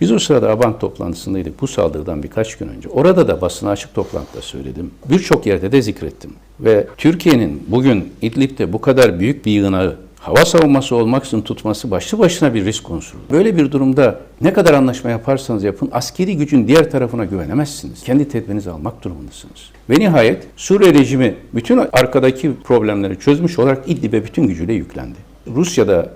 Biz o sırada Abant toplantısındaydık bu saldırıdan birkaç gün önce. Orada da basına açık toplantıda söyledim. Birçok yerde de zikrettim. Ve Türkiye'nin bugün İdlib'de bu kadar büyük bir yığınağı hava savunması olmaksızın tutması başlı başına bir risk unsuru. Böyle bir durumda ne kadar anlaşma yaparsanız yapın askeri gücün diğer tarafına güvenemezsiniz. Kendi tedbirinizi almak durumundasınız. Ve nihayet Suriye rejimi bütün arkadaki problemleri çözmüş olarak İdlib'e bütün gücüyle yüklendi. Rusya'da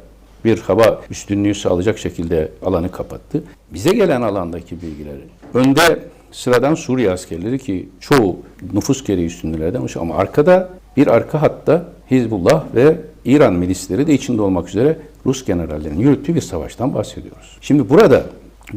bir hava üstünlüğü sağlayacak şekilde alanı kapattı. Bize gelen alandaki bilgileri önde sıradan Suriye askerleri ki çoğu nüfus gereği üstünlüğlerden oluşuyor ama arkada bir arka hatta Hizbullah ve İran milisleri de içinde olmak üzere Rus generallerinin yürüttüğü bir savaştan bahsediyoruz. Şimdi burada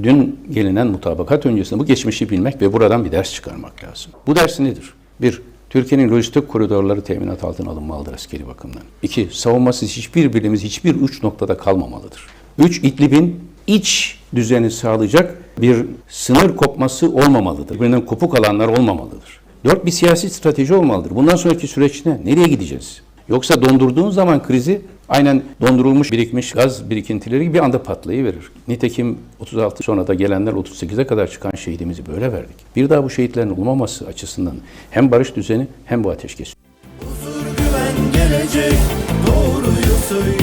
dün gelinen mutabakat öncesinde bu geçmişi bilmek ve buradan bir ders çıkarmak lazım. Bu ders nedir? Bir, Türkiye'nin lojistik koridorları teminat altına alınmalıdır askeri bakımdan. İki, savunmasız hiçbir birimiz hiçbir uç noktada kalmamalıdır. Üç, İdlib'in iç düzeni sağlayacak bir sınır kopması olmamalıdır. Birbirinden kopuk alanlar olmamalıdır. Dört, bir siyasi strateji olmalıdır. Bundan sonraki süreç ne? Nereye gideceğiz? Yoksa dondurduğun zaman krizi aynen dondurulmuş birikmiş gaz birikintileri gibi bir anda patlayıverir. Nitekim 36 sonra da gelenler 38'e kadar çıkan şehidimizi böyle verdik. Bir daha bu şehitlerin olmaması açısından hem barış düzeni hem bu ateşkes Huzur güven gelecek Doğruyu söyleyecek